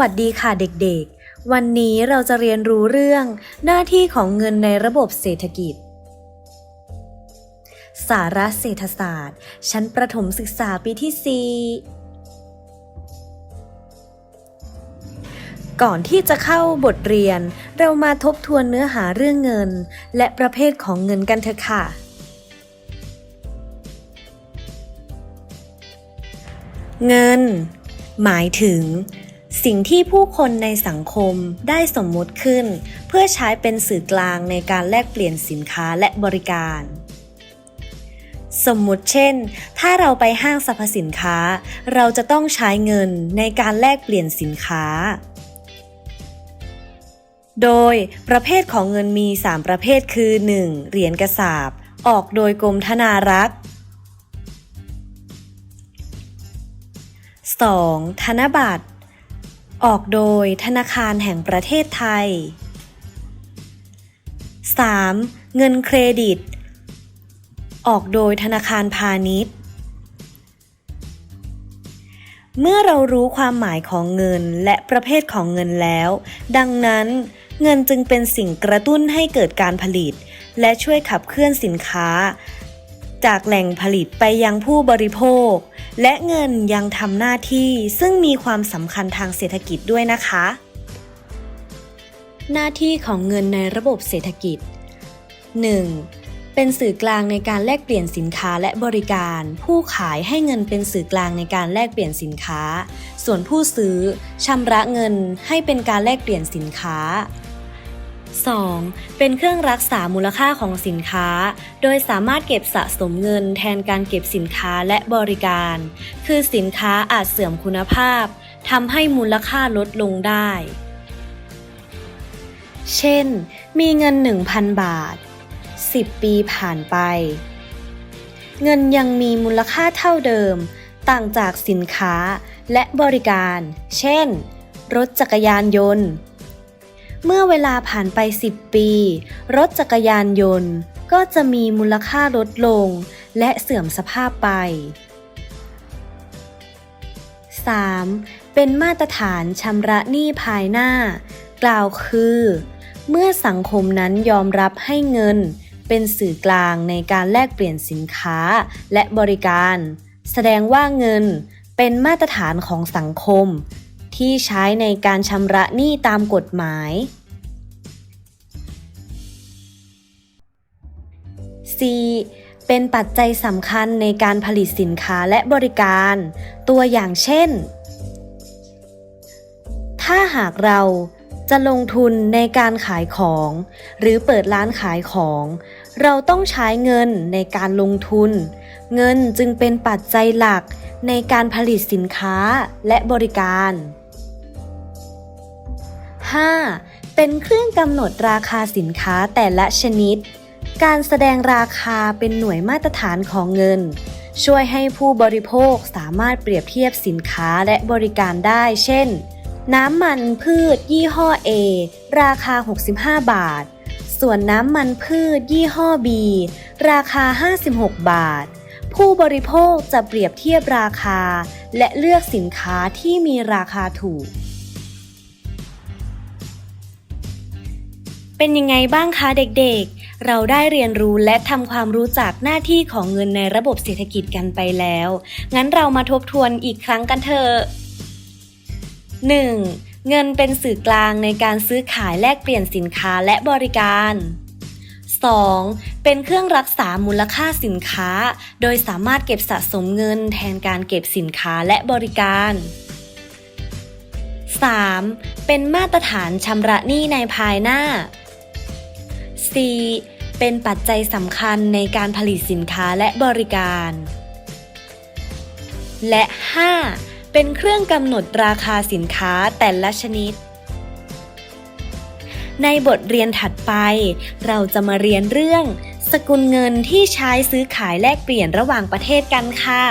วัสดีค่ะเด็กๆ วันนี้เราจะเรียนรู้เรื่องหน้าที่ของเงินในระบบเศรษฐกิจ สาระเศรษฐศาสตร์ ชั้นประถมศึกษาปีที่ 4 ก่อนที่จะเข้าบทเรียน เรามาทบทวนเนื้อหาเรื่องเงิน และประเภทของเงินกันเถอะค่ะเงิน หมายถึง สิ่งที่ผู้คนในสังคมได้สมมุติขึ้น เพื่อใช้เป็นสื่อกลางในการแลกเปลี่ยนสินค้าและบริการ สมมุติเช่น ถ้าเราไปห้างสรรพสินค้า เราจะต้องใช้เงินในการแลกเปลี่ยนสินค้า โดยประเภทของเงินมี 3 ประเภทคือ 1. เหรียญกระสาบ ออกโดยกรมธนารักษ์ 2. ธนบัตร ออกโดยธนาคารแห่งประเทศไทย 3. เงินเครดิต ออกโดยธนาคารพาณิชย์ เมื่อเรารู้ความหมายของเงินและประเภทของเงินแล้ว ดังนั้น เงินจึงเป็นสิ่งกระตุ้นให้เกิดการผลิต และช่วยขับเคลื่อนสินค้า จากแหล่งผลิตไปยังผู้บริโภค และเงินยังทำหน้าที่ซึ่งมีความสำคัญทางเศรษฐกิจด้วยนะคะ หน้าที่ของเงินในระบบเศรษฐกิจ 1. เป็นสื่อกลางในการแลกเปลี่ยนสินค้าและบริการ ผู้ขายให้เงินเป็นสื่อกลางในการแลกเปลี่ยนสินค้า ส่วนผู้ซื้อชำระเงินให้เป็นการแลกเปลี่ยนสินค้า 2. เป็นเครื่องรักษามูลค่าของสินค้า โดยสามารถเก็บสะสมเงินแทนการเก็บสินค้าและบริการ คือสินค้าอาจเสื่อมคุณภาพทำให้มูลค่าลดลงได้ เช่น มีเงิน 1,000 บาท 10 ปีผ่านไป เงินยังมีมูลค่าเท่าเดิม ต่างจากสินค้าและบริการ เช่น รถจักรยานยนต์ เมื่อเวลาผ่านไป 10 ปี รถจักรยานยนต์ ก็จะมีมูลค่าลดลง และเสื่อมสภาพไป 3. เป็นมาตรฐานชำระหนี้ภายหน้า กล่าวคือ เมื่อสังคมนั้นยอมรับให้เงิน เป็นสื่อกลางในการแลกเปลี่ยนสินค้าและบริการ แสดงว่าเงินเป็นมาตรฐานของสังคม ที่ใช้ในการชำระหนี้ตามกฎหมาย C เป็นปัจจัยสำคัญในการผลิตสินค้าและบริการ ตัวอย่างเช่น ถ้าหากเราจะลงทุนในการขายของ หรือเปิดร้านขายของ เราต้องใช้เงินในการลงทุน เงินจึงเป็นปัจจัยหลักในการผลิตสินค้าและบริการ 5. เป็นเครื่องกำหนดราคาสินค้าแต่ละชนิด การแสดงราคาเป็นหน่วยมาตรฐานของเงิน ช่วยให้ผู้บริโภคสามารถเปรียบเทียบสินค้าและบริการได้ เช่น น้ำมันพืช ยี่ห้อ A ราคา 65 บาท ส่วนน้ำมันพืช ยี่ห้อ B ราคา 56 บาท ผู้บริโภคจะเปรียบเทียบราคา และเลือกสินค้าที่มีราคาถูก เป็นยังไงบ้างคะเด็กๆ เราได้เรียนรู้และทำความรู้จักหน้าที่ของเงินในระบบเศรษฐกิจกันไปแล้ว งั้นเรามาทบทวนอีกครั้งกันเถอะ 1. เงินเป็นสื่อกลางในการซื้อขายแลกเปลี่ยนสินค้าและบริการ 2. เป็นเครื่องรักษามูลค่าสินค้า โดยสามารถเก็บสะสมเงินแทนการเก็บสินค้าและบริการ 3. เป็นมาตรฐานชำระหนี้ในภายหน้า 4. เป็นปัจจัยสำคัญในการผลิตสินค้าและบริการ และ 5. เป็นเครื่องกำหนดราคาสินค้าแต่ละชนิด ในบทเรียนถัดไป เราจะมาเรียนเรื่อง สกุลเงินที่ใช้ซื้อขายแลกเปลี่ยนระหว่างประเทศกันค่ะ